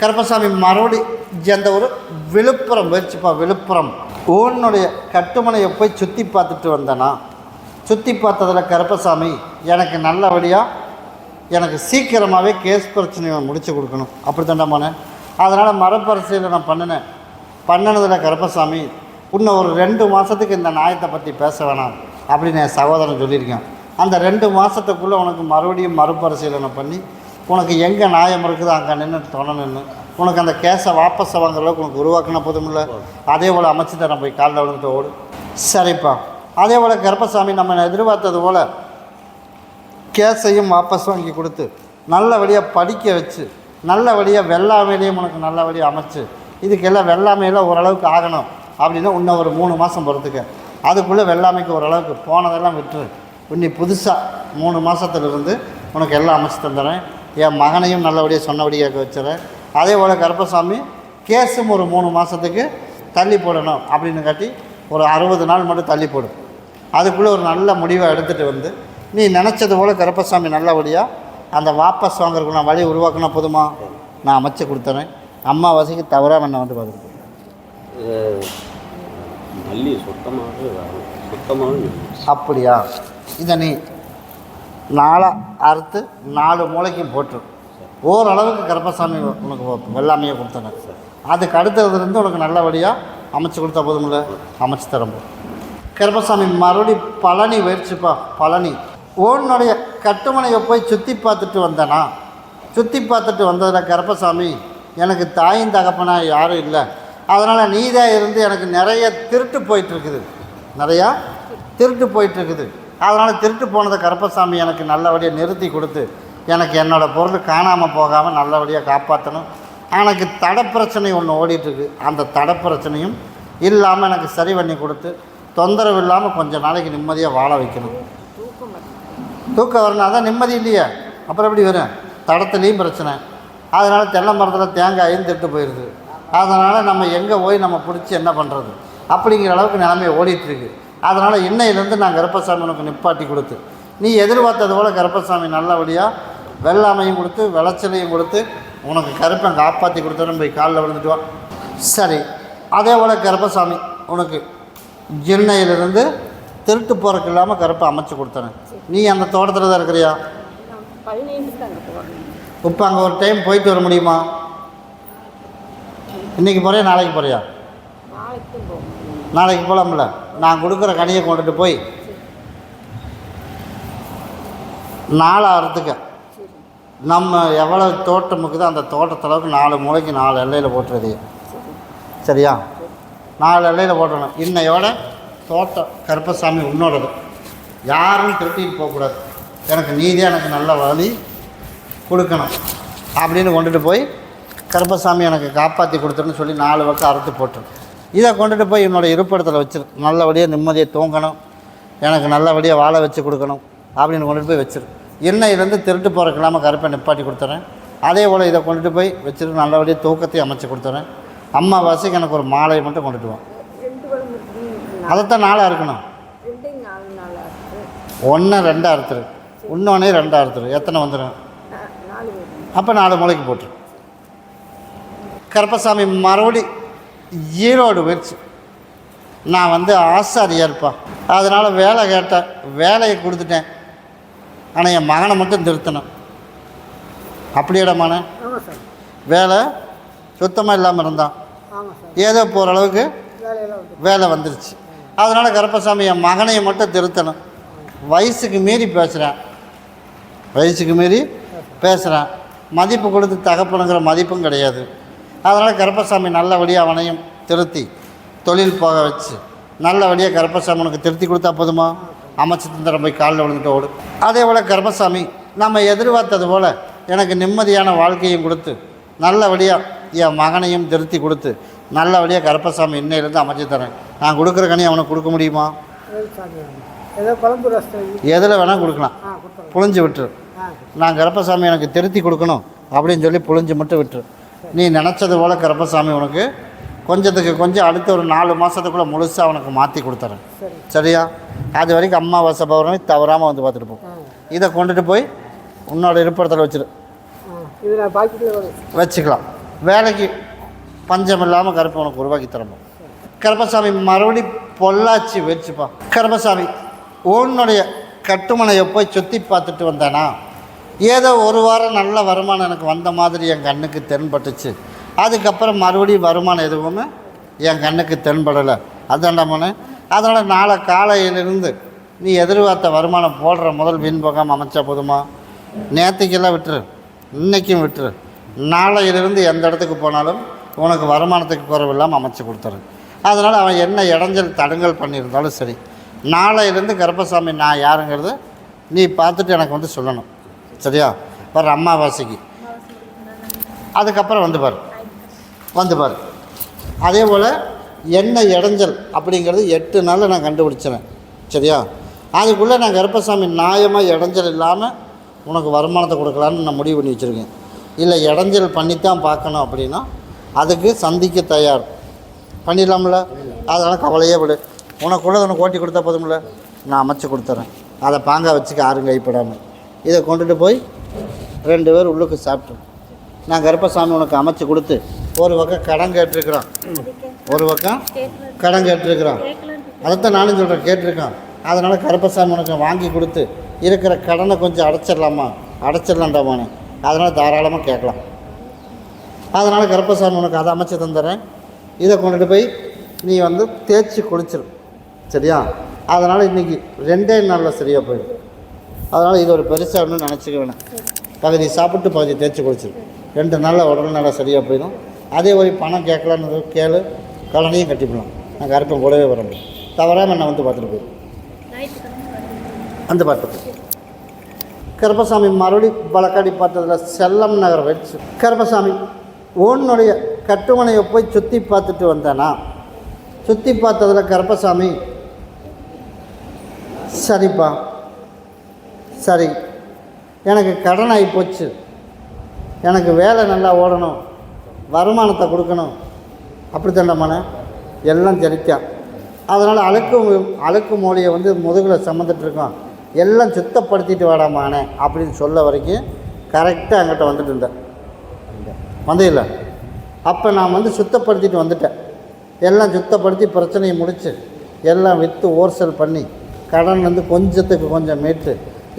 கருப்பசாமி மறுபடி எந்த ஒரு விழுப்புரம் முயற்சிப்பா விழுப்புரம். ஓனுடைய கட்டுமனையை போய் சுற்றி பார்த்துட்டு வந்தேனா சுற்றி பார்த்ததில் கருப்பசாமி எனக்கு நல்லபடியாக எனக்கு சீக்கிரமாகவே கேஸ் பிரச்சனையை முடித்து கொடுக்கணும். அப்படி தண்டமானேன் அதனால் மரப்பரிசையில் நான் பண்ணினேன். பண்ணினதில் கருப்பசாமி இன்னும் ஒரு ரெண்டு மாதத்துக்கு இந்த நியாயத்தை பற்றி பேச வேணாம் அப்படின்னு என் சகோதரன் சொல்லியிருக்கேன். அந்த ரெண்டு மாதத்துக்குள்ளே உனக்கு மறுபடியும் மறுபரிசீலனை பண்ணி உனக்கு எங்கே நியாயம் இருக்குதோ அங்கே நின்று தொடணுன்னு நின்று உனக்கு அந்த கேஸை வாபஸ் வாங்குற அளவுக்கு உனக்கு உருவாக்கின போதுமில்ல. அதே போல் அமைச்சு தரேன் போய் காலில் விழுந்துட்டு ஓடு. சரிப்பா. அதே போல் கருப்பசாமி நம்ம எதிர்பார்த்தது போல் கேஸையும் வாபஸ் வாங்கி கொடுத்து நல்லபடியாக படிக்க வச்சு நல்லபடியாக வெள்ளாமையிலையும் உனக்கு நல்லபடியாக அமைச்சு இதுக்கெல்லாம் வெள்ளாமையில் ஓரளவுக்கு ஆகணும் அப்படின்னா இன்னும் ஒரு மூணு மாதம் பொறுத்துக்க அதுக்குள்ளே வெள்ளாமைக்கு ஓரளவுக்கு போனதெல்லாம் விட்டுரு. இன்னி புதுசாக மூணு மாதத்துலேருந்து உனக்கு எல்லாம் அமைச்சு தந்துடுறேன் என் மகனையும் நல்லபடியாக சொன்னபடியாக வச்சுறேன். அதே போல் கருப்பசாமி கேஸும் ஒரு மூணு மாதத்துக்கு தள்ளி போடணும் அப்படின்னு காட்டி ஒரு அறுபது நாள் மட்டும் தள்ளி போடும். அதுக்குள்ளே ஒரு நல்ல முடிவை எடுத்துகிட்டு வந்து நீ நினச்சது போல் கருப்பசாமி நல்லபடியாக அந்த வாபஸ் வாங்குறதுக்கு நான் வழி உருவாக்கினா போதுமா? நான் அமைச்சு கொடுத்துறேன். அம்மாவாசைக்கு தவறாக என்னை வந்து மல்லி சுத்தமாகவே வரும். சுத்தமாகவே அப்படியா? இதை நீ நாலாக அறுத்து நாலு மூளைக்கும் போட்டுரு ஓரளவுக்கு கருப்பசாமி உனக்கு வெள்ளாமையை கொடுத்தன. அதுக்கு அடுத்ததுலேருந்து உனக்கு நல்லபடியாக அமைச்சு கொடுத்தா போதுங்கள அமைச்சு தரம்போ கருப்பசாமி மறுபடி பழனி முயற்சிப்பா பழனி. உன்னுடைய கட்டுமனையை போய் சுற்றி பார்த்துட்டு வந்தேனா? சுற்றி பார்த்துட்டு வந்ததில் கருப்பசாமி எனக்கு தாயும் தகப்பனா யாரும் இல்லை. அதனால் நீதான் இருந்து எனக்கு நிறைய திருட்டு போயிட்டுருக்குது நிறையா திருட்டு போயிட்டுருக்குது அதனால் திருட்டு போனதை கருப்பசாமி எனக்கு நல்லபடியாக நிறுத்தி கொடுத்து எனக்கு என்னோடய பொருள் காணாமல் போகாமல் நல்லபடியாக காப்பாற்றணும் எனக்கு தடை பிரச்சனை ஒன்று ஓடிட்டுருக்கு. அந்த தடை பிரச்சனையும் இல்லாமல் எனக்கு சரி பண்ணி கொடுத்து தொந்தரவு இல்லாமல் கொஞ்சம் நாளைக்கு நிம்மதியாக வாழ வைக்கணும். தூக்கம் வரணும். அதான் நிம்மதி இல்லையா. அப்புறம் எப்படி வரும்? தடத்துலேயும் பிரச்சனை. அதனால் தென்னை மரத்தில் தேங்காயும் திட்டு போயிடுது அதனால் நம்ம எங்கே போய் நம்ம பிடிச்சி என்ன பண்ணுறது அப்படிங்கிற அளவுக்கு நிலைமை ஓடிட்டுருக்கு. அதனால் இன்னையிலேருந்து நான் கருப்பசாமி உனக்கு நிப்பாட்டி கொடுத்து நீ எதிர்பார்த்தது போல் கருப்பசாமி நல்லபடியாக வெள்ளாமையும் கொடுத்து விளைச்சலையும் கொடுத்து உனக்கு கருப்பை காப்பாற்றி கொடுத்தோன்னு போய் காலில் விழுந்துட்டு வா. சரி அதே போல் கருப்பசாமி உனக்கு ஜின்னையிலிருந்து திருட்டு போகிறக்கு இல்லாமல் கருப்பை அமைச்சு கொடுத்தேன். நீ அந்த தோட்டத்தில் தான் இருக்கிறியா? இப்போ அங்கே ஒரு டைம் போயிட்டு வர முடியுமா? இன்றைக்கி போகிறியா நாளைக்கு போகிறியா நாளைக்கு போகலாம்ல நான் கொடுக்குற கனியை கொண்டுட்டு போய் நாலாயிரத்துக்கு நம்ம எவ்வளோ தோட்டம் இருக்குதோ அந்த தோட்டத்தளவுக்கு நாலு மூளைக்கு நாலு எல்லையில் போட்டுறது. சரியா? நாலு எல்லையில் போட்டணும் இன்னையோட தோட்டம் கருப்பசாமி உன்னோடது. யாரும் திருட்டிட்டு போகக்கூடாது. எனக்கு நீதியாக எனக்கு நல்ல வழி கொடுக்கணும் அப்படின்னு கொண்டுட்டு போய் கருப்பசாமி எனக்கு காப்பாற்றி கொடுத்துருன்னு சொல்லி நாலு பக்கம் அறுத்து போட்டுரு. இதை கொண்டுட்டு போய் என்னோடய இருப்பிடத்தில் வச்சிரு நல்லபடியாக நிம்மதியை தூங்கணும். எனக்கு நல்லபடியாக வாழை வச்சு கொடுக்கணும் அப்படின்னு கொண்டுட்டு போய் வச்சிரு. எண்ணெயிலேருந்து திருட்டு போகிறக்கில்லாமல் கருப்பை நிப்பாட்டி கொடுத்துறேன். அதே போல் இதை கொண்டுட்டு போய் வச்சுட்டு நல்லபடியாக தூக்கத்தையும் அமைச்சு கொடுத்துறேன். அம்மாவாசைக்கு எனக்கு ஒரு மாலையை மட்டும் கொண்டுட்டு வா. அதைத்தான் நாளாக இருக்கணும். ஒன்று ரெண்டாக அறுத்துரு. இன்னொன்னே ரெண்டாக அறுத்துரு. எத்தனை வந்துடும் அப்போ நாலு மூளைக்கு போட்டுரு. கருப்பசாமி மறுபடி ஈரோடு முயற்சி நான் வந்து ஆசாரியார்ப்பா. அதனால் வேலை கேட்டேன். வேலையை கொடுத்துட்டேன். ஆனால் என் மகனை மட்டும் திருத்தணும். அப்படியேடமான ஆமாம் சார். வேலை சுத்தமாக இல்லாமல் இருந்தான். ஏதோ போகிற அளவுக்கு வேலை வந்துருச்சு. அதனால் கருப்பசாமி என் மகனையை மட்டும் திருத்தணும். வயசுக்கு மீறி பேசுகிறேன் வயசுக்கு மீறி பேசுகிறேன் மதிப்பு கொடுத்து தகப்பனுங்கிற மதிப்பும் கிடையாது. அதனால் கருப்பசாமி நல்லபடியாக அவனையும் திருத்தி தொழில் போக வச்சு நல்லபடியாக கருப்பசாமி உனக்கு திருத்தி கொடுத்தா போதுமா? அமைச்சு தந்திரம் போய் காலில் விழுந்துட்டு ஓடு. அதே போல் கருப்பசாமி நம்ம எதிர்பார்த்தது போல் எனக்கு நிம்மதியான வாழ்க்கையும் கொடுத்து நல்லபடியாக என் மகனையும் திருத்தி கொடுத்து நல்லபடியாக கருப்பசாமி இன்னையிலேருந்து அமைச்சு தரேன். நான் கொடுக்குற கனி அவனுக்கு கொடுக்க முடியுமா? எதில் வேணால் கொடுக்கலாம். புழிஞ்சு விட்டுரு. நான் கருப்பசாமி எனக்கு திருத்தி கொடுக்கணும் அப்படின்னு சொல்லி புழிஞ்சு மட்டும் விட்டுரு. நீ நினச்சது போல் கருப்பசாமி உனக்கு கொஞ்சத்துக்கு கொஞ்சம் அடுத்த ஒரு நாலு மாதத்துக்குள்ளே முழுசாக உனக்கு மாற்றி கொடுத்துறேன். சரி. சரியா? அது வரைக்கும் அம்மாவாசை பௌர்ணமி தவறாமல் வந்து பார்த்துட்டு போ. ஆ. இதை கொண்டுட்டு போய் உன்னோட இருப்பிடத்தில் வச்சிரு. வச்சுக்கலாம். வேலைக்கு பஞ்சம் இல்லாமல் கருப்பை உனக்கு உருவாக்கி தரணும். கருப்பசாமி மறுபடி பொள்ளாச்சி வச்சுப்பா கருப்பசாமி உன்னுடைய கட்டுமனையை போய் சுற்றி பார்த்துட்டு வந்தேனா? ஏதோ ஒரு வாரம் நல்ல வருமானம் எனக்கு வந்த மாதிரி என் கண்ணுக்கு தென்பட்டுச்சு. அதுக்கப்புறம் மறுபடியும் வருமானம் எதுவுமே என் கண்ணுக்கு தென்படலை. அதான்டா மனு அதனால் நாளை காலையிலிருந்து நீ எதிர்பார்த்த வருமானம் போடுற முதல் விண்பகம் அமைச்சா போதுமா? நேற்றுக்கெல்லாம் விட்டுரு. இன்றைக்கும் விட்டுரு. நாளையிலிருந்து எந்த இடத்துக்கு போனாலும் உனக்கு வருமானத்துக்கு குறைவில்லாமல் அமைச்சு கொடுத்துரு. அதனால் அவன் என்ன இடைஞ்சல் தடங்கல் பண்ணியிருந்தாலும் சரி. நாளையிலேருந்து கருப்பசாமி நான் யாருங்கிறது நீ பார்த்துட்டு எனக்கு வந்து சொல்லணும். சரியா? வர்ற அம்மாவாசைக்கு அதுக்கப்புறம் வந்து பாரு. வந்து பாரு. அதே போல் என்ன இடைஞ்சல் அப்படிங்கிறது எட்டு நாளில் நான் கண்டுபிடிச்சினேன் சரியா? அதுக்குள்ளே நான் கருப்பசாமி நியாயமாக இடைஞ்சல் இல்லாமல் உனக்கு வருமானத்தை கொடுக்கலான்னு நான் முடிவு பண்ணி வச்சுருக்கேன். இல்லை இடைஞ்சல் பண்ணித்தான் பார்க்கணும் அப்படின்னா அதுக்கு சந்திக்க தயார். பண்ணிடலாம்ல? அதனால் கவலையே விடு உனக்குள்ளே உனக்கு ஓட்டி கொடுத்தா போதும்ல? நான் அமைச்சு கொடுத்துறேன். அதை பாங்க வச்சுக்க யாரும் கைப்படாமல் இதை கொண்டுட்டு போய் ரெண்டு பேர் உள்ளுக்கு சாப்பிட்டோம். நான் கருப்பசாமி உனக்கு அமைச்சு கொடுத்து ஒரு பக்கம் கடன் கேட்டிருக்கிறான். ஒரு பக்கம் கடன் கேட்டிருக்கிறான். அதைத்தான் நானும் சொல்கிறேன் கேட்டிருக்கான். அதனால் கருப்பசாமி உனக்கு வாங்கி கொடுத்து இருக்கிற கடனை கொஞ்சம் அடைச்சிடலாமா? அடைச்சிடலாண்டாமானே. அதனால் தாராளமாக கேட்கலாம். அதனால் கருப்பசாமி உனக்கு அதை அமைச்சு தந்துடுறேன். இதை கொண்டுட்டு போய் நீ வந்து தேய்ச்சி குளிச்சிடும் சரியா? அதனால் இன்றைக்கி ரெண்டே நாளில் சரியாக போயிடும். அதனால் இது ஒரு பெருசாக ஒன்றும் நினச்சிக்க வேணாம். பகுதி சாப்பிட்டு பகுதி தேய்ச்சி குளிச்சிரு ரெண்டு நாளில் உடனே நல்லா சரியாக போயிடும். அதே மாதிரி பணம் கேட்கலான்னு கேளு கடனையும் கட்டிப்பலாம். நான் கருப்பம் கூடவே வர முடியும் தவறாமல் நான் வந்து பார்த்துட்டு போயிடும் வந்து பார்த்துட்டு கருப்பசாமி மறுபடி பலக்காடி பார்த்ததில் செல்லம் நகர் வச்சு கருப்பசாமி உன்னுடைய கட்டுமனையை போய் சுற்றி பார்த்துட்டு வந்தேனா? சுற்றி பார்த்ததில் கருப்பசாமி சரிப்பா. சரி எனக்கு கடன் ஆகி போச்சு. எனக்கு வேலை நல்லா ஓடணும். வருமானத்தை கொடுக்கணும். அப்படி தண்டமான எல்லாம் சரித்தான் அதனால் அழுக்கு அழுக்கு மூலியை வந்து முதுகில் சம்மந்துட்டுருக்கோம் எல்லாம் சுத்தப்படுத்திட்டு வாடாமானே அப்படின்னு சொல்ல வரைக்கும் கரெக்டாக என்கிட்ட வந்துட்டு இருந்தேன் வந்தே அப்போ நான் வந்து சுத்தப்படுத்திட்டு வந்துட்டேன். எல்லாம் சுத்தப்படுத்தி பிரச்சனையை முடித்து எல்லாம் விற்று ஓர்சல் பண்ணி கடன் வந்து கொஞ்சத்துக்கு கொஞ்சம் மீட்டு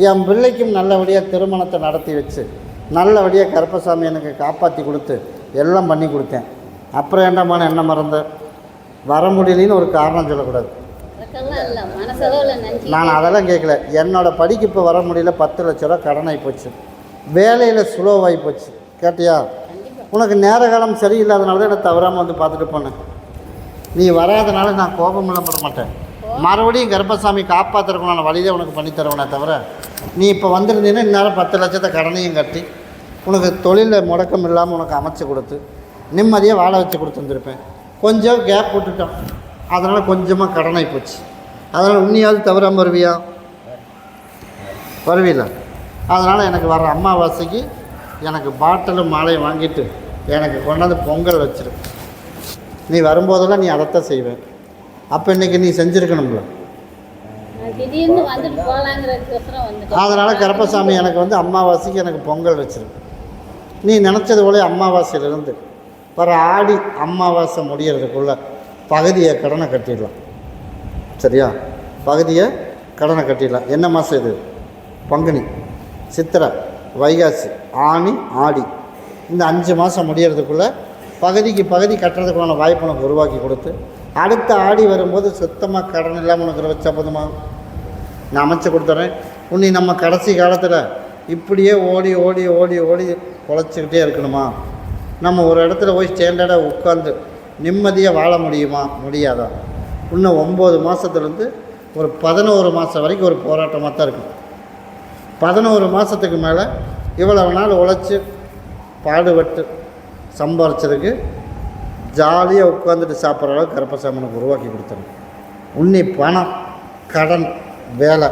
என் பிள்ளைக்கும் நல்லபடியாக திருமணத்தை நடத்தி வச்சு நல்லபடியாக கருப்பசாமி எனக்கு காப்பாற்றி கொடுத்து எல்லாம் பண்ணி கொடுத்தேன். அப்புறம் என்னமான என்ன மறந்த? வர முடியலன்னு ஒரு காரணம் சொல்லக்கூடாது. நான் அதெல்லாம் கேட்கல என்னோடய படிக்கு இப்போ வர முடியல பத்து லட்ச ரூபா கடனாகி போச்சு. வேலையில் சுலோவாகி போச்சு. கேட்டியா? உனக்கு நேர காலம் சரியில்லாதனால தான் எனக்கு தவறாமல் வந்து பார்த்துட்டு போனேன். நீ வராதனால நான் கோபமெல்லாம் பட மாட்டேன். மறுபடியும் கர்ப்பசாமி காப்பாற்றுறதுக்குண்டான வழியை உனக்கு பண்ணி தருவேனே தவிர நீ இப்போ வந்திருந்தீங்கன்னா இந்நேரம் பத்து லட்சத்தை கடனையும் கட்டி உனக்கு தொழிலில் முடக்கம் இல்லாமல் உனக்கு அமைச்சு கொடுத்து நிம்மதியாக வாழ வச்சு கொடுத்துருந்துருப்பேன் கொஞ்சம் கேப் விட்டுட்டோம். அதனால் கொஞ்சமாக கடனாகி போச்சு. அதனால் உன்னியாவது தவறாமல் வருவியா? வருவீல அதனால் எனக்கு வர்ற அம்மாவாசைக்கு எனக்கு பாட்டிலும் மாலையும் வாங்கிட்டு எனக்கு கொண்டாந்து பொங்கல் வச்சிரு. நீ வரும்போதெல்லாம் நீ அதைத்தான் செய்வேன். அப்போ இன்றைக்கி நீ செஞ்சுருக்கணும்ல நான் திடீர்னு வந்துட்டு போகலாங்கிறதுக்கோசரம் வந்துட்டேன் அதனால் கருப்பசாமி எனக்கு வந்து அம்மாவாசைக்கு எனக்கு பொங்கல் வச்சிரு நீ நினச்சது போல அமாவாசையிலிருந்து வர ஆடி அம்மாவாசை முடியறதுக்குள்ள பகுதியை கடனை கட்டிடலாம். சரியா? பகுதியை கடனை கட்டிடலாம். என்ன மாதம் இது? பங்குனி சித்திரை வைகாசி ஆணி ஆடி. இந்த அஞ்சு மாதம் முடியறதுக்குள்ளே பகுதிக்கு பகுதி கட்டுறதுக்குள்ளான வாய்ப்பு உனக்கு உருவாக்கி கொடுத்து அடுத்த ஆடி வரும்போது சுத்தமாக கடன் இல்லாமல் உனக்கு வச்சா போதுமா? நான் அமைச்சு கொடுத்துட்றேன் உன்னை நம்ம கடைசி காலத்தில் இப்படியே ஓடி ஓடி ஓடி ஓடி பொழைச்சிக்கிட்டே இருக்கணுமா? நம்ம ஒரு இடத்துல போய் ஸ்டாண்டர்டாக உட்காந்து நிம்மதியாக வாழ முடியுமா? முடியாதா? இன்னும் ஒம்பது மாதத்துலேருந்து ஒரு பதினோரு மாதம் வரைக்கும் ஒரு போராட்டமாக தான் இருக்கும். பதினோரு மாதத்துக்கு மேலே இவ்வளவு நாள் உழைச்சி பாடுபட்டு சம்பாரிச்சதுக்கு ஜாலியாக உட்காந்துட்டு சாப்பிட்ற அளவுக்கு கருப்பசாமனுக்கு உருவாக்கி கொடுத்துரும் உன்னை பணம் கடன் வேலை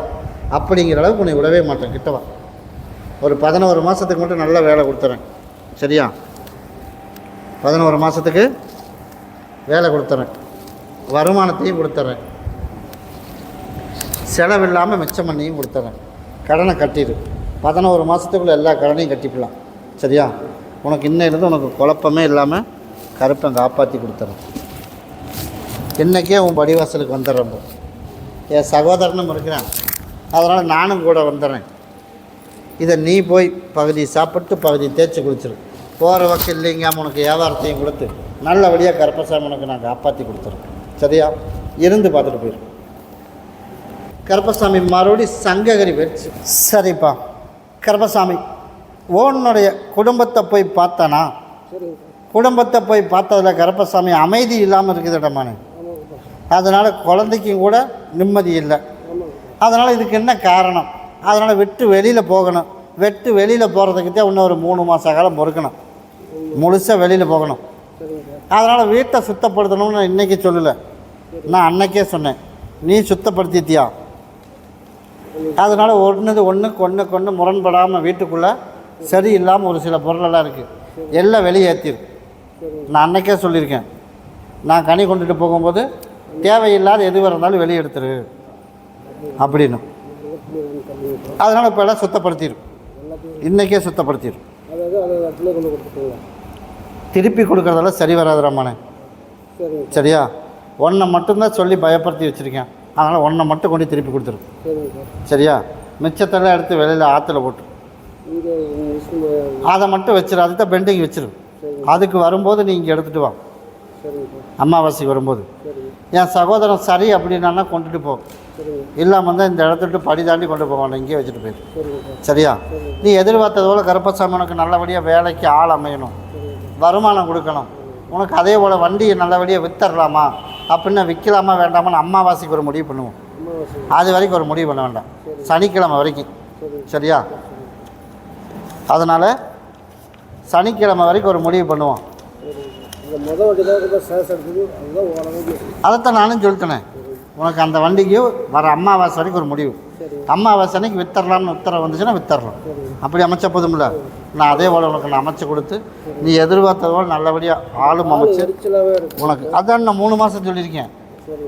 அப்படிங்கிற அளவுக்கு உன்னை விடவே மாட்டேன் கிட்டவா ஒரு பதினோரு மாதத்துக்கு மட்டும் நல்ல வேலை கொடுத்துறேன். சரியா? பதினோரு மாதத்துக்கு வேலை கொடுத்துறேன். வருமானத்தையும் கொடுத்துட்றேன் செலவில்லாமல் மிச்சம் பண்ணியும் கொடுத்துட்றேன் கடனை கட்டிடு. பதினோரு மாதத்துக்குள்ளே எல்லா கடனையும் கட்டிக்கலாம் சரியா? உனக்கு இன்னையிலேருந்து உனக்கு குழப்பமே இல்லாமல் கருப்பை காப்பாற்றி கொடுத்துறேன். இன்றைக்கே உன் படிவாசலுக்கு வந்துடுறேன் என் சகோதரனும் இருக்கிறான். அதனால் நானும் கூட வந்துடுறேன். இதை நீ போய் பகுதி சாப்பிட்டு பகுதி தேய்ச்சி குளிச்சிரு. போகிற வக்கம் இல்லைங்க உனக்கு வியாபாரத்தையும் கொடுத்து நல்லபடியாக கருப்பசாமி உனக்கு நான் காப்பாற்றி கொடுத்துறேன். சரியா? இருந்து பார்த்துட்டு போயிரு. கருப்பசாமி மறுபடி சங்ககரி போயிடுச்சு. சரிப்பா. கருப்பசாமி உன்னுடைய குடும்பத்தை போய் பார்த்தனா? குடும்பத்தை போய் பார்த்ததுல கருப்பசாமி அமைதி இல்லாமல் இருக்குதுடமானு ஆமாங்க அதனால் குழந்தைக்கும் கூட நிம்மதி இல்லை. அதனால் இதுக்கு என்ன காரணம்? அதனால் வெட்டு வெளியில் போகணும். வெட்டு வெளியில் போகிறதுக்கு இன்னும் ஒரு மூணு மாத காலம் பொறுக்கணும். முழுசாக வெளியில் போகணும். அதனால் வீட்டை சுத்தப்படுத்தணும்னு இன்றைக்கி சொல்லலை. நான் அன்னைக்கே சொன்னேன். நீ சுத்தப்படுத்திட்டியா? அதனால் ஒன்றுது ஒன்றுக்கு ஒன்றுக்கு ஒன்று முரண்படாமல் வீட்டுக்குள்ளே சரி இல்லாமல் ஒரு சில பொருளெல்லாம் இருக்குது எல்லாம் வெளியேற்றிரு நான் அன்னைக்கே சொல்லியிருக்கேன். நான் கனி கொண்டுட்டு போகும்போது தேவையில்லாத எதுவாக இருந்தாலும் வெளியே எடுத்துரு. அப்படின்னு. அதனால் இப்போ எல்லாம் சுத்தப்படுத்திடும் இன்றைக்கே சுத்தப்படுத்திடு திருப்பி கொடுக்குறதெல்லாம் சரி வராது ரம்மானே சரியா? ஒன்றை மட்டும்தான் சொல்லி பயப்படுத்தி வச்சுருக்கேன். அதனால் ஒன்றை மட்டும் கொண்டு திருப்பி கொடுத்துரு சரியா? மிச்சத்தெல்லாம் எடுத்து வெளியில் ஆற்றுல போட்டு. அதை மட்டும் வச்சிரு. அதுக்கு தான் பெண்டிங் வச்சிரு. அதுக்கு வரும்போது நீ இங்கே எடுத்துகிட்டு வா. அமாவாசைக்கு வரும்போது. என் சகோதரன் சரி அப்படின்னா கொண்டுட்டு போ. இல்லாமல் இருந்தால் இந்த இடத்துட்டு படி தாண்டி கொண்டு போவான் இங்கேயே வச்சுட்டு போயிரு. சரியா? நீ எதிர்பார்த்ததோட கருப்பசாமி உனக்கு நல்லபடியாக வேலைக்கு ஆள் அமையணும். வருமானம் கொடுக்கணும். உனக்கு அதே போல் வண்டியை நல்லபடியாக வித்தரலாமா? அப்படின்னா விற்கலாமா வேண்டாமான்னு அம்மாவாசைக்கு ஒரு முடிவு பண்ணுவோம். அது வரைக்கும் ஒரு முடிவு பண்ண வேண்டாம். சனிக்கிழமை வரைக்கும். சரியா? அதனால் சனிக்கிழமை வரைக்கும் ஒரு முடிவு பண்ணுவோம். அதைத்தான் நானும் சொல்லிட்டேனே. உனக்கு அந்த வண்டிக்கு வர அம்மாவாசை வரைக்கும் ஒரு முடிவு. அம்மாவாசை அன்னைக்கு வித்தரலாம்னு உத்தரவு வந்துச்சுன்னா வித்தரலாம். அப்படி அமைச்ச போதும்ல? நான் அதே போல் உனக்கு நான் அமைச்சு கொடுத்து நீ எதிர்பார்த்ததோட நல்லபடியாக ஆளும் அமைச்சு உனக்கு. அதான் நான் மூணு மாதம் சொல்லியிருக்கேன்.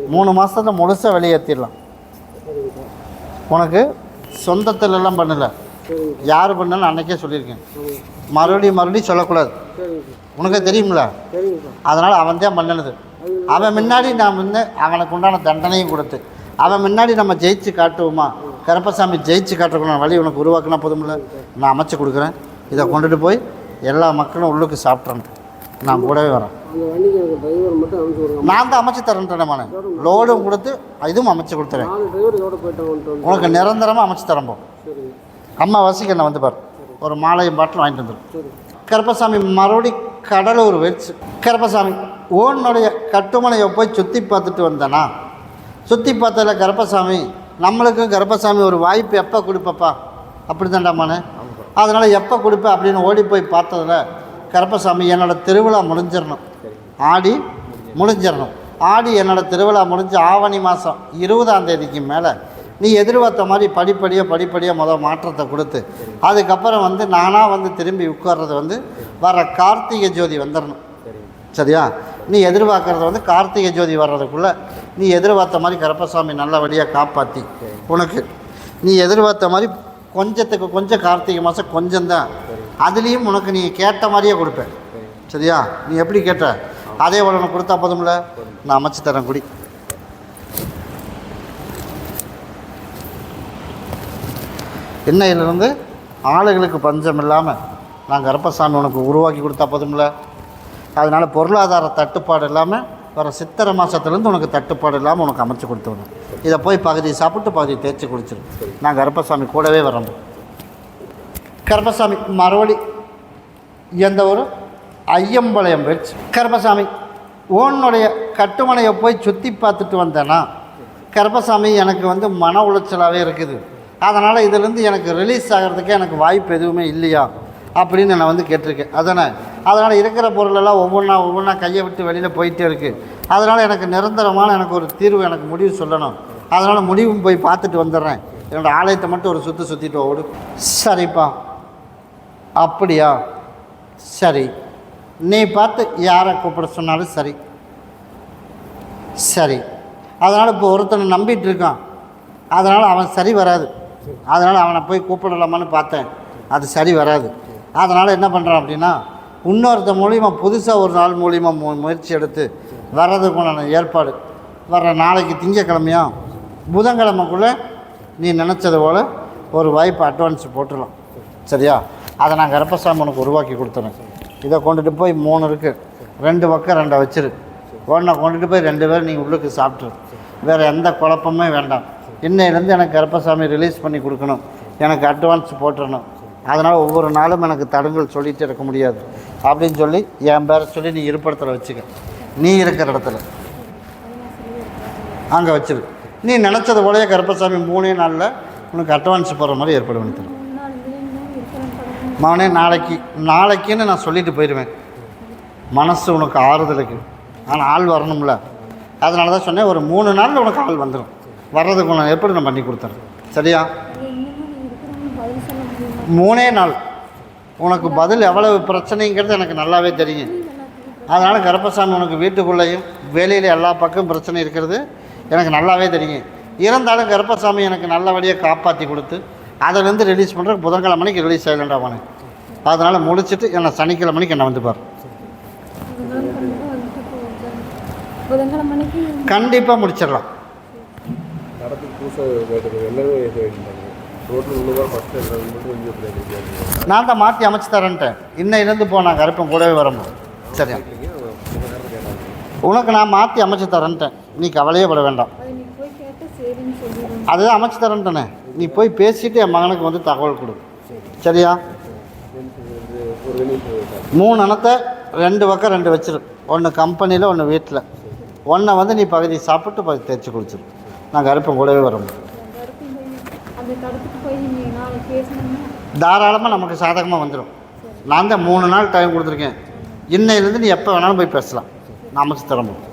மூணு மாதத்தில் முழுசாக வெளியேற்றிடலாம் உனக்கு சொந்தத்துல எல்லாம் பண்ணல. யார் பண்ணாலும் அன்னைக்கே சொல்லியிருக்கேன். மறுபடியும் மறுபடியும் சொல்லக்கூடாது. உனக்கே சார். அதனால் அவன் தான் பண்ணினது அவன் முன்னாடி நான் வந்து அவனுக்கு உண்டான தண்டனையும் கொடுத்து அவன் முன்னாடி நம்ம ஜெயிச்சு காட்டுவோமா? கருப்பசாமி ஜெயிச்சு காட்டுறதுக்கு வழி உனக்கு உருவாக்கினா போதும்ல? நான் அமைச்சு கொடுக்குறேன். இதை கொண்டுட்டு போய் எல்லா மக்களும் உள்ளுக்கு சாப்பிட்றேன். நான் கூடவே வரேன். நான் தான் அமைச்சு தரேன்ட்டேன் லோடும் கொடுத்து இதுவும் அமைச்சு கொடுத்துறேன். உனக்கு நிரந்தரமாக அமைச்சு தரம்போ சரிங்க அம்மாவாசைக்கு என்ன வந்து பாரு. ஒரு மாலையும் பாட்டில் வாங்கிட்டு வந்துடும் கருப்பசாமி மறுபடி கடலூர் வச்சு கருப்பசாமி ஓனுடைய கட்டுமனையை போய் சுற்றி பார்த்துட்டு வந்தேனா? சுற்றி பார்த்ததில் கருப்பசாமி நம்மளுக்கும் கருப்பசாமி ஒரு வாய்ப்பு எப்போ கொடுப்பப்பா? அப்படி தாண்டாமானே அதனால் எப்போ கொடுப்பேன் அப்படின்னு ஓடி போய் பார்த்ததில் கருப்பசாமி என்னோடய திருவிழா முடிஞ்சிடணும். ஆடி முடிஞ்சிடணும். ஆடி என்னோடய திருவிழா முடிஞ்சு ஆவணி மாதம் இருபதாம் தேதிக்கு மேலே நீ எதிர்பார்த்த மாதிரி படிப்படியாக படிப்படியாக முதல் மாற்றத்தை கொடுத்து அதுக்கப்புறம் வந்து நானாக வந்து திரும்பி உட்கார்றது வந்து வர கார்த்திகை ஜோதி வந்துடணும் சரியா? நீ எதிர்பார்க்குறது வந்து கார்த்திகை ஜோதி வர்றதுக்குள்ளே நீ எதிர்பார்த்த மாதிரி கருப்பசாமி நல்லபடியாக காப்பாற்றி உனக்கு நீ எதிர்பார்த்த மாதிரி கொஞ்சத்துக்கு கொஞ்சம் கார்த்திகை மாதம் கொஞ்சம்தான். அதுலேயும் உனக்கு நீ கேட்ட மாதிரியே கொடுப்பேன். சரியா? நீ எப்படி கேட்ட? அதே போல் உனக்கு கொடுத்தா போதும்ல? நான் அமைச்சு தரேன் குடி. இன்னையிலிருந்து ஆளுகளுக்கு பஞ்சம் இல்லாமல் நான் கருப்பசாமி உனக்கு உருவாக்கி கொடுத்தா போதும்ல? அதனால் பொருளாதார தட்டுப்பாடு இல்லாமல் வர சித்திரை மாதத்துலேருந்து உனக்கு தட்டுப்பாடு இல்லாமல் உனக்கு அமைச்சு கொடுத்துருவேன் இதை போய் பகுதி சாப்பிட்டு பகுதி தேய்ச்சி குடிச்சிரு. நான் கருப்பசாமி கூடவே வரேன். கருப்பசாமி மறுபடி எந்த ஒரு ஐயம்பாளையம் போயிடுச்சு. கருப்பசாமி உன்னுடைய கட்டுமனையை போய் சுற்றி பார்த்துட்டு வந்தேனா கருப்பசாமி எனக்கு வந்து மன உளைச்சலாகவே இருக்குது. அதனால் இதுலேருந்து எனக்கு ரிலீஸ் ஆகிறதுக்கே எனக்கு வாய்ப்பு எதுவுமே இல்லையா? அப்படின்னு நான் வந்து கேட்டிருக்கேன். அதானே? அதனால் இருக்கிற பொருளெல்லாம் ஒவ்வொன்றா ஒவ்வொன்றா கையை விட்டு வெளியில் போயிட்டே இருக்குது அதனால் எனக்கு நிரந்தரமான எனக்கு ஒரு தீர்வு எனக்கு முடிவு சொல்லணும். அதனால் முடிவும் போய் பார்த்துட்டு வந்துடுறேன். என்னோடய ஆலயத்தை மட்டும் ஒரு சுற்றி சுற்றிட்டு ஓடு. சரிப்பா. அப்படியா? சரி. நீ பார்த்து யாரை கூப்பிட சொன்னாலும் சரி. சரி. அதனால் இப்போ ஒருத்தனை நம்பிட்டு இருக்கான். அதனால் அவன் சரி வராது. அதனால் அவனை போய் கூப்பிடலாமான்னு பார்த்தேன். அது சரி வராது. அதனால் என்ன பண்ணுறான் அப்படின்னா இன்னொருத்த மூலிமா புதுசாக ஒரு நாள் மூலிமா மு முயற்சி எடுத்து வர்றதுக்குண்டான ஏற்பாடு. வர்ற நாளைக்கு திங்கக்கிழமையா புதன்கிழமைக்குள்ளே நீ நினச்சது போல் ஒரு வாய்ப்பு அட்வான்ஸ் போட்டுடலாம். சரியா? அதை நான் கருப்பசாமி உனக்கு உருவாக்கி கொடுத்துறேன். இதை கொண்டுட்டு போய் மூணு இருக்குது ரெண்டு பக்கம் ரெண்டை வச்சிரு. ஒன்றை கொண்டுட்டு போய் ரெண்டு பேரும் நீங்கள் உள்ளுக்கு சாப்பிட்ரு வேறு எந்த குழப்பமே வேண்டாம். இன்னையிலேருந்து எனக்கு கருப்பசாமி ரிலீஸ் பண்ணி கொடுக்கணும். எனக்கு அட்வான்ஸ் போட்டுறணும். அதனால் ஒவ்வொரு நாளும் எனக்கு தடங்கள் சொல்லிகிட்டே இருக்க முடியாது. அப்படின்னு சொல்லி என் பேரை சொல்லி நீ இருப்பிடத்தில் வச்சுக்க. நீ இருக்கிற இடத்துல. அங்கே வச்சிரு. நீ நினச்சது போலயே கருப்பசாமி மூணே நாளில் உனக்கு அட்வான்ஸ் போடுற மாதிரி ஏற்பாடு பண்ணி தரேன் மவனே நாளைக்கு நாளைக்குன்னு நான் சொல்லிட்டு போயிடுவேன் மனசு உனக்கு ஆறுதலுக்கு ஆனால் ஆள் வரணும்ல. அதனால தான் சொன்னேன் ஒரு மூணு நாளில் உனக்கு ஆள் வந்துடும் வர்றதுக்கு நான் எப்படி நான் பண்ணி கொடுத்துறேன்? சரியா? மூணே நாள். உனக்கு பதில் எவ்வளவு பிரச்சனைங்கிறது எனக்கு நல்லாவே தெரியும். அதனால் கருப்பசாமி உனக்கு வீட்டுக்குள்ளேயும் வெளியில் எல்லா பக்கம் பிரச்சனை இருக்கிறது எனக்கு நல்லாவே தெரியும். இருந்தாலும் கருப்பசாமி எனக்கு நல்லபடியாக காப்பாற்றி கொடுத்து அதிலேருந்து ரிலீஸ் பண்ணுறதுக்கு புதன்கிழமைக்கு ரிலீஸ் ஆகலண்டா அவனு அதனால் முடிச்சுட்டு என்னை சனிக்கிழமைக்கு என்னை வந்து பாரு. கண்டிப்பாக முடிச்சிடலாம். நான் தான் மாற்றி அமைச்சு தரேன்ட்டேன். இன்னையிலேருந்து போ நான் கருப்பன் கூடவே வரும்போது சரியா? உனக்கு நான் மாற்றி அமைச்சு தரேன்ட்டேன். நீ கவலையே பட வேண்டாம். அது நீ போய் கேட்டு சரின்னு சொல்லிடுவேன் அதுதான் அமைச்சு தரேன்ட்டேனே. நீ போய் பேசிட்டு என் மகனுக்கு வந்து தகவல் கொடு. சரியா? மூணு அணத்தை ரெண்டு பக்கம் ரெண்டு வச்சிரு. ஒன்று கம்பெனியில் ஒன்று வீட்டில் ஒன்றை வந்து நீ பகுதி சாப்பிட்டு பகுதி தேய்ச்சி குடிச்சிரு. நான் கருப்பன் கூடவே வரும் கருப்பும் போய் அந்த கடத்துக்கு போய் நீங்கள் நாளைக்கு பேசணும்னா தாராளமாக நமக்கு சாதகமாக வந்துடும் நான் தான் மூணு நாள் டைம் கொடுத்துருக்கேன். இன்னையிலேருந்து நீ எப்போ வேணாலும் போய் பேசலாம். நமக்கு திறமும்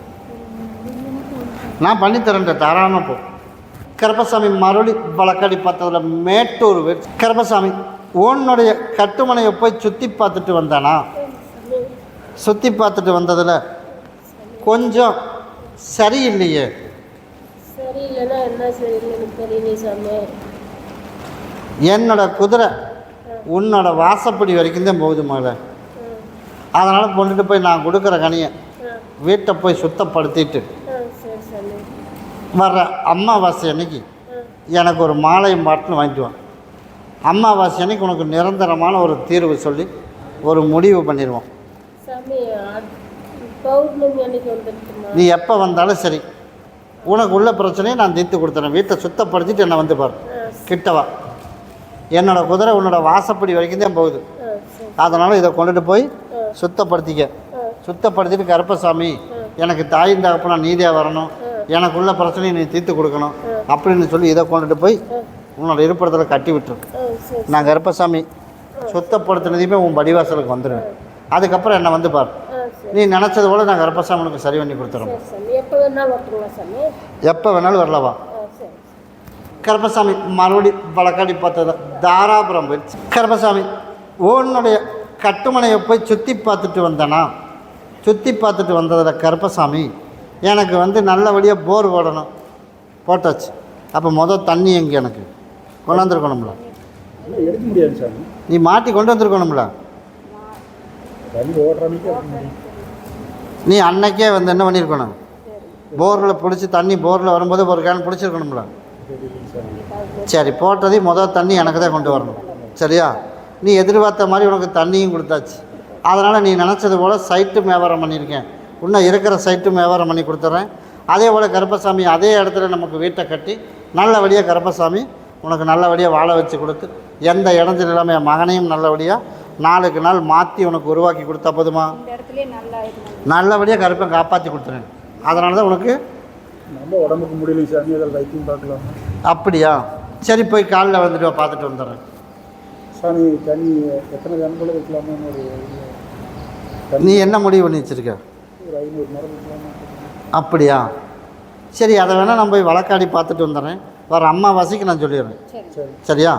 நான் பண்ணித்தரேன் தாராளமாக போ. கருப்பசாமி மறுபடி வழக்காடி பார்த்ததில் மேட்டூர் வெ- கருப்பசாமி உன்னுடைய கட்டுமனையை போய் சுற்றி பார்த்துட்டு வந்தானா? சுற்றி பார்த்துட்டு வந்ததில் கொஞ்சம் சரியில்லையே. சரியில்லைன்னா என்ன சரியில்லைன்னு தெரியல சாமி. என்னோட குதிரை உன்னோட வாசப்படி வரைக்கும் தான் போகுது மகளே. அதனால் கொண்டுட்டு போய் நான் கொடுக்குற கனியை வீட்டை போய் சுத்தப்படுத்திட்டு வர்ற அம்மாவாசை அன்னைக்கு எனக்கு ஒரு மாலையும் பாட்டிலும் வாங்கிட்டு அம்மாவாசை அன்னைக்கு உனக்கு நிரந்தரமான ஒரு தீர்வு சொல்லி ஒரு முடிவு பண்ணிடுவோம். நீ எப்போ வந்தாலும் சரி. உனக்கு உள்ள பிரச்சனையை நான் தீர்த்து கொடுத்துறேன். வீட்டை சுத்தப்படுத்திட்டு என்னை வந்து பாரு. கிட்டவா வா என்னோட குதிரை உன்னோட வாசப்படி வரைக்கும் தான் போகுது. அதனால் இதை கொண்டுட்டு போய் சுத்தப்படுத்திக்க. சுத்தப்படுத்திட்டு கருப்பசாமி எனக்கு தாயின் தகப்பனா நீதியாக வரணும். எனக்குள்ள பிரச்சனையை நீ தீர்த்து கொடுக்கணும். அப்படின்னு சொல்லி இதை கொண்டுட்டு போய் உன்னோட இருப்பிடத்தில் கட்டி விட்டுரு. நான் கருப்பசாமி சுத்தப்படுத்தினதையுமே உன் படிவாசலுக்கு வந்துடுவேன் அதுக்கப்புறம் என்னை வந்து பார். நீ நினச்சது போல் நான் கருப்பசாமி உனக்கு சரி பண்ணி சாமி? எப்போ வேணாலும் வரலவா கருப்பசாமி மறுபடி வழக்காடி பார்த்தது. தாராபுரம் போயிடுச்சு. கருப்பசாமி உன்னுடைய கட்டுமனையை போய் சுற்றி பார்த்துட்டு வந்தேனா? சுற்றி பார்த்துட்டு வந்ததில் கருப்பசாமி எனக்கு வந்து நல்லபடியாக போர் போடணும். போட்டாச்சு. அப்போ மொதல் தண்ணி எங்கே எனக்கு? கொண்டாந்துருக்கணும்ல எடுக்க முடியாது நீ மாட்டி கொண்டு வந்திருக்கணும்ல. நீ அன்னைக்கே வந்து என்ன பண்ணியிருக்கணும் போரில் பிடிச்சி தண்ணி போரில் வரும்போது ஒரு கேன் பிடிச்சிருக்கணும்ல. சரி போட்டதையும் முதல் தண்ணி எனக்கு தான் கொண்டு வரணும். சரியா? நீ எதிர்பார்த்த மாதிரி உனக்கு தண்ணியும் கொடுத்தாச்சு. அதனால் நீ நினச்சது போல் சைட்டு வியாபாரம் பண்ணியிருக்கேன். இன்னும் இருக்கிற சைட்டு வியாபாரம் பண்ணி கொடுத்துட்றேன் அதே போல் கருப்பசாமி அதே இடத்துல நமக்கு வீட்டை கட்டி நல்லபடியாக கருப்பசாமி உனக்கு நல்லபடியாக வாழ வச்சு கொடுத்து எந்த இல்லாமல் என் மகனையும் நல்லபடியாக நாளுக்கு நாள் மாற்றி உனக்கு உருவாக்கி கொடுத்தா போதுமா? நல்லபடியாக கருப்பை காப்பாற்றி கொடுத்துறேன். அதனால தான் உனக்கு நம்ம உடம்புக்கு முடியலைங்க சாமி அதில் வைத்தியம் பார்க்கலாம். அப்படியா? சரி போய் காலைல வந்துட்டு பார்த்துட்டு வந்துடுறேன். சாமி தண்ணி எத்தனை கணக்கில் வைக்கலாமான்னு ஒரு நீ என்ன முடிவு பண்ணி வச்சிருக்க? ஒரு ஐநூறு மரம் வைக்கலாமா? அப்படியா? சரி அதை வேணால் நான் போய் வழக்காடி பார்த்துட்டு வந்துடுறேன். வர அம்மாவாசைக்கு நான் சொல்லிடுறேன். சரி. சரியா?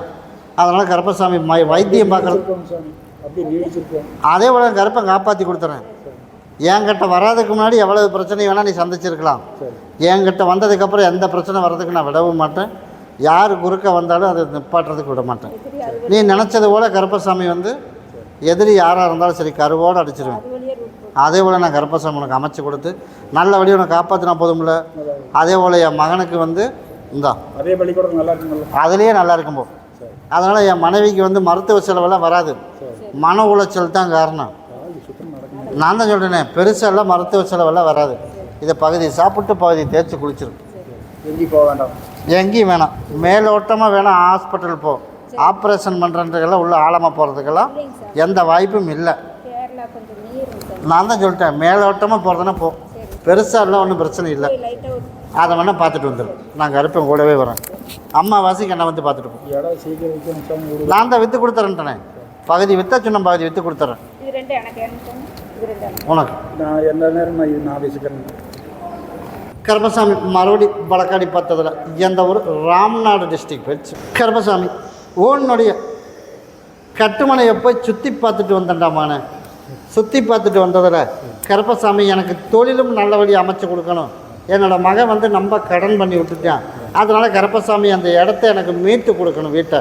அதனால் கருப்பசாமி மை வைத்தியம் பார்க்குறது அதே போல் கருப்பை காப்பாற்றி கொடுத்துறேன். என்கிட்ட வராதுக்கு முன்னாடி எவ்வளவு பிரச்சனை வேணால் நீ சந்திச்சிருக்கலாம். சரி. என்கிட்ட வந்ததுக்கப்புறம் எந்த பிரச்சனை வர்றதுக்கு நான் விடவும் மாட்டேன். யார் குறுக்க வந்தாலும் அதை நிப்பாட்டுறதுக்கு விட மாட்டேன். நீ நினச்சது போல் கருப்பசாமி வந்து எதிரி யாராக இருந்தாலும் சரி கருவோடு அடிச்சிருவேன். அதே போல் நான் கர்ப்பசாமி உனக்கு அமைச்சு கொடுத்து நல்லபடியாக உனக்கு காப்பாற்றினா போதும்ல. அதே போல் என் மகனுக்கு வந்து இந்தா. அதே பள்ளிக்கூடம் நல்லா இருக்குங்களா அதுலேயே நல்லா இருக்கும் போ. அதனால் என் மனைவிக்கு வந்து மருத்துவ செலவெல்லாம் வராது. மன உளைச்சல் தான் காரணம். நான் தான் சொல்கிறேனே பெருசெல்லாம் மருத்துவ செலவெல்லாம் வராது. இதை பகுதி சாப்பிட்டு பகுதி தேய்ச்சி குளிச்சிரும். எங்கேயும் போக வேண்டாம். எங்கேயும் வேணாம். மேலோட்டமாக வேணாம் ஹாஸ்பிட்டல் போ. ஆப்ரேஷன் பண்ணுறதுக்கெல்லாம் உள்ள ஆழமாக போகிறதுக்கெல்லாம் எந்த வாய்ப்பும் இல்லை. நான் தான் சொல்லிட்டேன் மேலோட்டமாக போகிறதுனா போ. பெருசாக எல்லாம் ஒன்றும் பிரச்சனை இல்லை. அதை வேணால் பார்த்துட்டு வந்துடும் நான் கருப்பேன் கூடவே வரேன். அம்மா வாசிக்கு என்ன வந்து பார்த்துட்டு போ. நான் தான் விற்று கொடுத்துறேன்ட்டேனே. பகுதி விற்ற சொன்ன பகுதி விற்று கொடுத்துறேன். உனக்கு நான் எந்த நேரம் நான் இது நான் கருப்பசாமி மறுபடி வழக்காடி பார்த்ததில் எந்த ஊர் ராம்நாடு டிஸ்ட்ரிக்ட் போயிடுச்சு. கருப்பசாமி ஓனுடைய கட்டுமனையை போய் சுற்றி பார்த்துட்டு வந்தேன்டாமானே. சுற்றி பார்த்துட்டு வந்ததில் கருப்பசாமி எனக்கு தொழிலும் நல்லபடி அமைச்சு கொடுக்கணும். என்னோடய மகன் வந்து நம்ம கடன் பண்ணி விட்டுட்டான். அதனால் கருப்பசாமி அந்த இடத்த எனக்கு மீட்டு கொடுக்கணும் வீட்டை.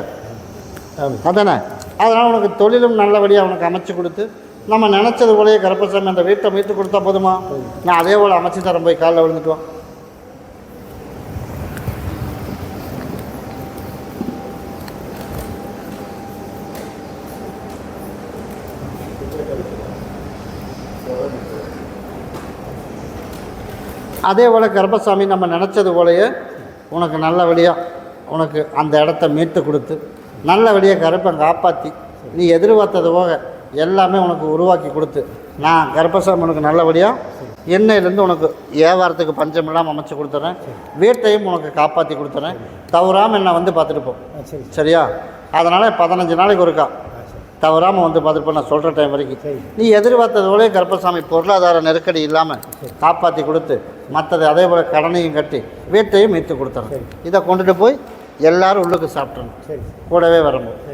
அதானே? அதனால் உனக்கு தொழிலும் நல்லபடியாக அவனுக்கு அமைச்சு கொடுத்து நம்ம நினச்சது போலயே கருப்பசாமி அந்த வீட்டை மீட்டு கொடுத்தா போதுமா? நான் அதே போல் அமைச்சு தரேன் போய் காலில் விழுந்துட்டோம். அதே போல் கருப்பசாமி நம்ம நினச்சது போலயே உனக்கு நல்ல வழியாக உனக்கு அந்த இடத்த மீட்டு கொடுத்து நல்ல வழியாக கருப்பை காப்பாற்றி நீ எதிர்பார்த்தது போக எல்லாமே உனக்கு உருவாக்கி கொடுத்து நான் கருப்பசாமி உனக்கு நல்லபடியாக எண்ணெயிலேருந்து உனக்கு வியாபாரத்துக்கு பஞ்சம் இல்லாமல் அமைச்சு கொடுத்துறேன். வீட்டையும் உனக்கு காப்பாற்றி கொடுத்துறேன். தவறாமல் என்னை வந்து பார்த்துட்டு சரியா? அதனால் பதினஞ்சு நாளைக்கு ஒருக்கா. தவறாமல் வந்து பார்த்துட்டு போ நான் சொல்கிற டைம் வரைக்கும். நீ எதிர்பார்த்தது போலே கருப்பசாமி பொருளாதார நெருக்கடி இல்லாமல் காப்பாற்றி கொடுத்து மற்றது அதே போல் கடனையும் கட்டி வீட்டையும் மீட்டு கொடுத்துறேன். இதை கொண்டுட்டு போய் எல்லாரும் உள்ளுக்கு சாப்பிட்றணும் கூடவே வரணும்.